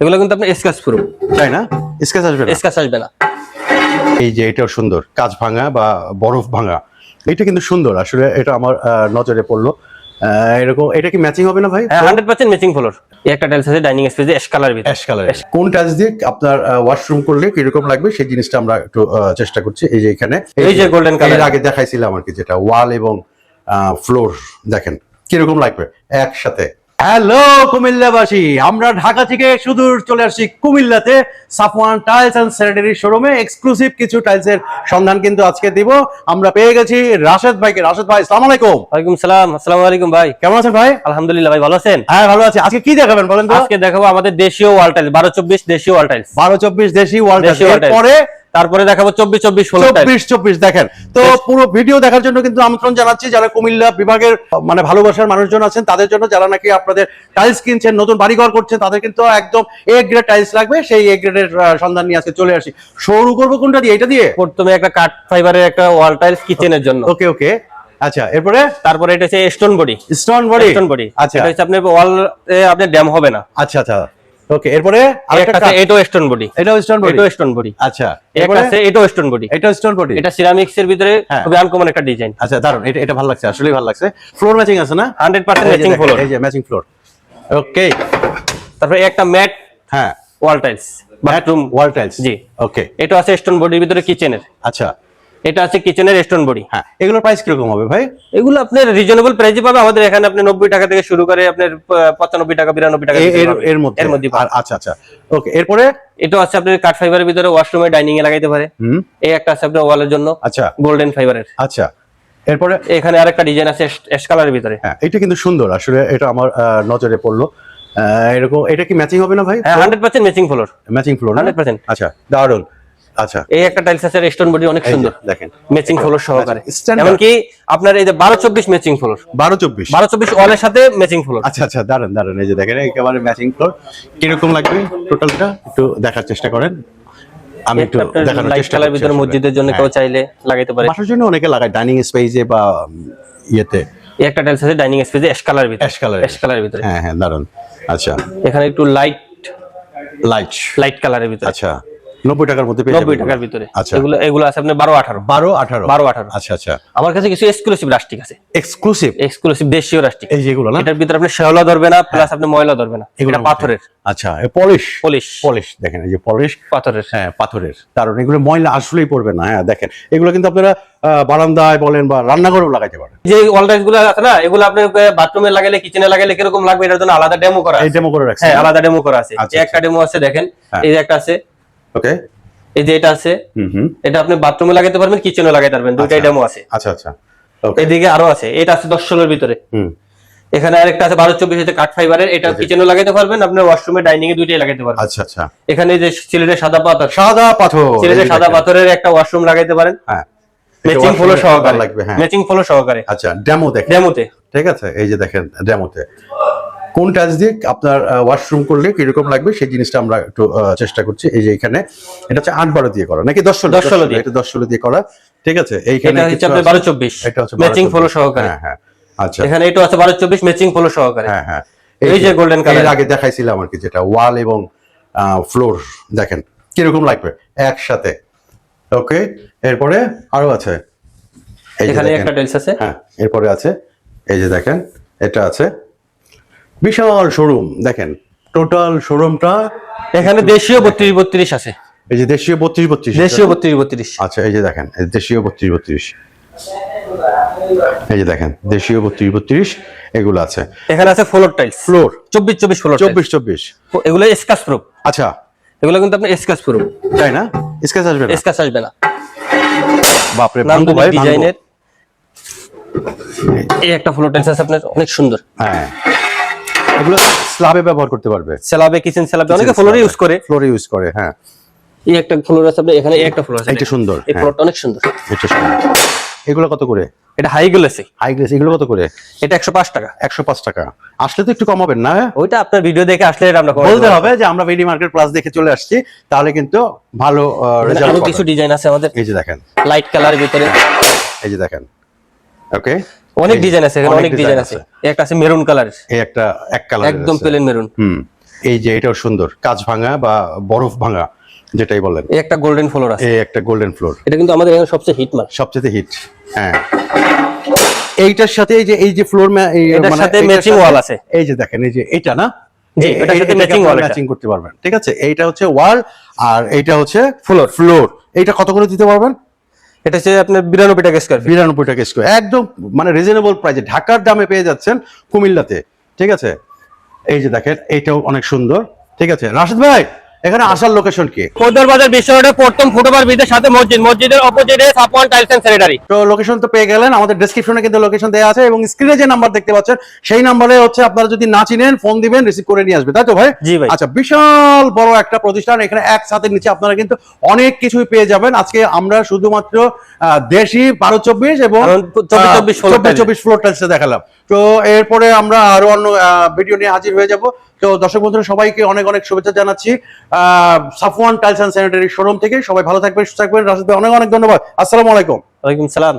এগুলো কিন্তু আপনার স্ক্র্যাচ প্রুফ তাই না? স্কেচ আসবে না? স্ক্র্যাচ আসবে না। এই যে এটাও সুন্দর কাজ ভাঙা বা বরফ ভাঙা এটা কিন্তু সুন্দর। আসলে এটা আমার নজরে পড়ল। এরকম এটা কি ম্যাচিং হবে না ভাই? হ্যাঁ হান্ড্রেড পার্সেন্ট ম্যাচিং ফ্লোর একটা টাইলস আছে ডাইনিং স্পেসে অ্যাশ কালার ভিতরে। অ্যাশ কালার কোন টাইলস দিয়ে আপনার ওয়াশরুম করলে কীরকম লাগবে? সেই জিনিসটা আমরা একটু চেষ্টা করছি। এই যে এখানে এই যে color। এর আগে দেখাইছিলাম আর কি যেটা ওয়াল এবং ফ্লোর দেখেন কীরকম লাগবে? একসাথে। হ্যালো কুমিল্লাবাসী। আমরা ঢাকা থেকে সুদূর চলে আসছি কুমিল্লাতে। সাফওয়ান টাইলস এন্ড স্যানিটারি শোরুমে এক্সক্লুসিভ কিছু টাইলসের সন্ধান কিন্তু আজকে দিব। আমরা পেয়ে গেছি রাশেদ ভাইকে। রাশেদ ভাই আসসালামু আলাইকুম। ওয়ালাইকুম সালাম আসসালামু আলাইকুম ভাই। কেমন আছেন ভাই? আলহামদুলিল্লাহ ভাই ভালো আছেন? হ্যাঁ ভালো আছি। আজকে কি দেখাবেন বলেন তো? আজকে দেখাবো আমাদের দেশীয় ওয়াল টাইলস বারো চব্বিশ দেশীয় ওয়াল টাইলস। বারো চব্বিশ দেশি ওয়ার্ল্ড দেশি পরে তারপরে দেখাবো চব্বিশ চব্বিশ চব্বিশ চব্বিশ দেখেন। তো পুরো ভিডিও দেখার জন্য কিন্তু আমন্ত্রণ জানাচ্ছি যারা কুমিল্লা বিভাগের মানে ভালোবাসার মানুষজন আছেন তাদের জন্য যারা নাকি আপনাদের টাইলস কিনছেন নতুন বাড়িঘর করছেন তাদের কিন্তু একদম এ গ্রেড টাইলস লাগবে সেই এ গ্রেডের সন্ধান নিয়ে আজকে চলে আসি। শুরু করব কোনটা দিয়ে এটা দিয়ে? প্রথমে একটা কাঠ ফাইবারের একটা ওয়াল টাইলস কিচেনের জন্য। ওকে ওকে। আচ্ছা এরপরে? তারপরে এটা হচ্ছে stone body stone body stone body আচ্ছা। এটা হচ্ছে আপনার ওয়াল আপনার ড্যাম হবে না। আচ্ছা আচ্ছা। ওকে এরপরে আরেকটা এটাও স্টোন বডি এটাও স্টোন বডি এটাও স্টোন বডি আচ্ছা এরপরে? আছে এটাও স্টোন বডি এটা স্টোন বডি এটা সিরামিক্স এর ভিতরে হ্যাঁ। খুবই আনকমন একটা ডিজাইন আচ্ছা দারুণ এটা এটা ভালো লাগছে আসলেই ভালো লাগছে। ফ্লোর ম্যাচিং আছে না? হান্ড্রেড পার্সেন্ট এই যে ম্যাচিং ফ্লোর এই যে ম্যাচিং ফ্লোর ওকে তারপরে একটা ম্যাট হ্যাঁ। Wall tiles bathroom wall tiles জি। ওকে এটা আছে স্টোন বডির ভিতরে কিচেনের আচ্ছা। এটা আছে কিচেনের স্টোন বডি হ্যাঁ এগুলোর প্রাইস কীরকম হবে ভাই? এগুলো আপনার রিজনেবল প্রাইসে পাবে। আমাদের এখানে আপনি নব্বই টাকা থেকে শুরু করে আপনার পঁচানব্বই টাকা বিরানব্বই টাকা এর মধ্যে? এর মধ্যে আচ্ছা আচ্ছা। ওকে এরপরে? এটা আছে আপনার কাঠ ফাইবারের ভিতরে ওয়াশরুমে ডাইনিং এ লাগাইতে পারে। হুম। এই একটা আছে আপনার ওয়ালের জন্য আচ্ছা। গোল্ডেন ফাইবারের আচ্ছা। এরপরে? এখানে আরেকটা ডিজাইন আছে অ্যাশ কালারের ভিতরে। হ্যাঁ এটা কিন্তু সুন্দর। আসলে এটা আমার নজরে পড়ল। এরকম এটা কি ম্যাচিং হবে না ভাই? হ্যাঁ hundred percent matching floor matching floor 100% আচ্ছা দারুণ আচ্ছা। এই একটা টাইলস আছে স্টোন বডি অনেক সুন্দর। দেখেন। ম্যাচিং ফ্লোর সহকারে। আচ্ছা, এমনকি আপনার এই যে বারো চব্বিশ ম্যাচিং ফ্লোর বারো চব্বিশ? বারো চব্বিশ ওয়ালের সাথে ম্যাচিং ফ্লোর আচ্ছা আচ্ছা এই যে দেখেন একেবারে ম্যাচিং ফ্লোর কীরকম লাগবে টোটালটা একটু দেখার চেষ্টা করেন। আমি একটু দেখানোর চেষ্টা করছি ভিতরে মসজিদের জন্য কেউ হ্যাঁ। চাইলে লাগাইতে পারে। বাসার জন্য অনেকে লাগায় ডাইনিং স্পেসে বা ইয়েতে। একটা টাইলস আছে ডাইনিং স্পেসে অ্যাশ কালার ভিতরে। অ্যাশ কালার অ্যাশ কালারের ভিতরে। হ্যাঁ হ্যাঁ দারুণ আচ্ছা। এখানে একটু লাইট লাইট লাইট কালারের ভিতরে। আচ্ছা। নব্বই টাকার মধ্যে নব্বই টাকার ভিতরে। আচ্ছা। এগুলো এগুলো আছে আপনার বারো আঠারো। বারো আঠারো? বারো আঠারো। আচ্ছা আচ্ছা। আমার কাছে কিছু এক্সক্লুসিভ রাস্টিক আছে। এক্সক্লুসিভ এক্সক্লুসিভ দেশীয় রাস্টিক এই যেগুলো না? এটার ভিতরে আপনি ধরবে না প্লাস আপনি ময়লা ধরবে না। পাথরের। আচ্ছা পলিশ? পলিশ। পলিশ দেখেন এই যে পলিশ। পাথরের। হ্যাঁ পাথরের। কারণ এগুলো ময়লা আসলেই পড়বে না। হ্যাঁ দেখেন। এগুলো কিন্তু আপনারা বারান্দায় বলেন বা রান্নাঘরেও লাগাইতে পারেন। যে টাইলসগুলো আছে না এগুলো আপনি বাথরুমে লাগাইলে কিচেনে লাগাইলে কীরকম লাগবে? এটার জন্য আলাদা ডেমো করা এই আছে। ডেমো করে রাখছি হ্যাঁ আলাদা ডেমো করা আছে। আচ্ছা, একটা ডেমো আছে দেখেন। হ্যাঁ। এই যে একটা আছে। ওকে এই যে এটা আছে এটা আপনি বাথরুমে লাগাইতে পারবেন কিচেনে লাগাইতে পারবেন দুইটাই আচ্ছা। ডেমো আছে। আচ্ছা আচ্ছা। ওকে এদিকে আরও আছে এটা আছে দশ ষোলোর ভিতরে। হুম। এখানে আরেকটা আছে বারো চব্বিশ হচ্ছে কাঠ ফাইবারের এটা কিচেনে লাগাইতে পারবেন আপনার ওয়াশরুমে ডাইনিং এ দুইটাই লাগাইতে পারবেন। আচ্ছা আচ্ছা। এখানে যে সিলেটের সাদা পাথর। সাদা পাথর সিলেটের সাদা পাথরের একটা ওয়াশরুম লাগাইতে পারেন। হ্যাঁ। ম্যাচিং ফলো সহকারে। লাগবে হ্যাঁ। ম্যাচিং ফলো সহকারে। আচ্ছা ডেমো দেখেন। ডেমোতে ঠিক আছে? এই যে দেখেন ডেমোতে কোন টাচ দিয়ে আপনার ওয়াশরুম করলে কীরকম লাগবে সেই জিনিসটা আমরা একটু চেষ্টা করছি। এই যে এখানে এটা হচ্ছে আট বারো দিয়ে করা নাকি দশ ষোলো? দশ ষোলো দিয়ে। এটা দশ ষোলো দিয়ে করা ঠিক আছে? এইখানে। বারো চব্বিশ। এটা হচ্ছে ম্যাচিং ফলো সহকারে। হ্যাঁ হ্যাঁ আচ্ছা। এখানে এটা আছে বারো চব্বিশ ম্যাচিং ফলো সহকারে। হ্যাঁ হ্যাঁ। এই যে color। এর আগে দেখাইছিলাম আর কি যেটা ওয়াল এবং ফ্লোর দেখেন কীরকম লাগবে? একসাথে। ওকে এরপরে আরও আছে। এখানে একটা টাইলস আছে। হ্যাঁ এরপরে আছে। এই যে দেখেন এটা আছে। বিশাল শোরুম দেখেন টোটাল শোরুমটা এখানে দেশীয় বত্রিশ বত্রিশ আছে। এই যে দেশীয় বত্রিশ বত্রিশ দেশীয় বত্রিশ বত্রিশ। আচ্ছা এই যে দেখেন দেশীয় বত্রিশ বত্রিশ। এই যে দেখেন দেশীয় বত্রিশ বত্রিশ এগুলো আছে। এখানে আছে ফ্লোর টাইলস ফ্লোর চব্বিশ চব্বিশ ফ্লোর চব্বিশ চব্বিশ। এগুলো স্কাচ প্রুফ আচ্ছা। এগুলো কিন্তু আপনার স্কাচ প্রুফ তাই না? স্কেচ আসবে না? স্কাচ আসবে না। বাপরে ভাঙবো ভাই ডিজাইনের এই একটা ফ্লোর টাইলস আছে আপনার অনেক সুন্দর। হ্যাঁ। এগুলো স্ল্যাবে ব্যবহার করতে পারবে। স্যালাবে কিচেন স্যালাবে অনেকে ফ্লোর ইউজ করে। ফ্লোরে ইউজ করে হ্যাঁ। এই একটা ফ্লোর আছে আপনার এখানে একটা ফ্লোর আছে এটা সুন্দর এই হ্যাঁ। ফ্লোরটা অনেক সুন্দর। এটা সুন্দর। এগুলো কত করে? এটা হাই গ্লেসে হাই গ্রেস এগুলো কত করে? এটা একশো পাঁচ টাকা। একশো পাঁচ টাকা। আসলে তো একটু কমাবেন না? ওইটা আপনার ভিডিও দেখে আসলে এটা আমরা বলতে হবে যে আমরা ভিডি মার্কেট প্লাস দেখে চলে আসছি তাহলে কিন্তু ভালো রেজাল্ট কিছু ডিজাইন আছে আমাদের। এই যে দেখেন। লাইট কালার ভিতরে। এই যে দেখেন। ওকে অনেক ডিজাইন আছে এখানে অনেক ডিজাইন আছে। একটা আছে মেরুন কালার এই একটা এক কালার একদম প্লেন মেরুন হুম। এই যে এটাও সুন্দর কাঁচ ভাঙা বা বরফ ভাঙা যেটাই বলেন। এই একটা গোল্ডেন ফ্লোর আছে। এই একটা গোল্ডেন ফ্লোর এটা কিন্তু আমাদের এখানে সবচেয়ে হিট মাল সবচেয়ে হিট হ্যাঁ। এইটার সাথে এই যে এই যে ফ্লোর এটার সাথে matching wall আছে। এই যে দেখেন এই যে এটা না? জি, এটার সাথে matching wall এটা। ম্যাচিং করতে পারবেন ঠিক আছে? এইটা হচ্ছে ওয়াল আর এইটা হচ্ছে ফ্লোর ফ্লোর এইটা কত করে দিতে পারবেন? এটা হচ্ছে আপনার বিরানব্বই টাকা স্কোয়ার বিরানব্বই টাকা স্কোয়ার একদম মানে রিজনেবল প্রাইসে ঢাকার দামে পেয়ে যাচ্ছেন কুমিল্লাতে। ঠিক আছে? এই যে দেখেন, এইটাও অনেক সুন্দর। ঠিক আছে? রাশেদ ভাই! এখানে আসার লোকেশন কি? খোদার বাজার বিশ্ব রোডে প্রথম ফুটওভার ব্রিজের সাথে মসজিদ। মসজিদের অপোজিটে সাপওয়ান টাইলস এন্ড স্যানিটারি। তো লোকেশন তো পেয়ে গেলেন। আমাদের ডেসক্রিপশনে কিন্তু লোকেশন দেওয়া আছে এবং স্ক্রিনে যে নাম্বার দেখতে পাচ্ছেন সেই নাম্বারে হচ্ছে আপনারা যদি না চিনেন ফোন দিবেন রিসিভ করে নিয়ে আসবে। তাই তো ভাই? জি ভাই। আচ্ছা বিশাল বড় একটা প্রতিষ্ঠান। এখানে এক ছাদের নিচে আপনারা কিন্তু অনেক কিছুই পেয়ে যাবেন। আজকে আমরা শুধুমাত্র দেশি বারো চব্বিশ এবং এবং 24 24 চব্বিশ। চব্বিশ ফ্লোর টাইলস দেখালাম। তো এরপরে আমরা আরও অন্য ভিডিও নিয়ে হাজির হয়ে যাব। তো দর্শক বন্ধুরা সবাইকে অনেক অনেক শুভেচ্ছা জানাচ্ছি। Safwan tiles and sanitary showroom থেকে সবাই ভালো থাকবেন, সুস্থ থাকবেন। রাশেদ ভাই, অনেক অনেক ধন্যবাদ। আসসালামু আলাইকুম। ওয়ালাইকুম সালাম।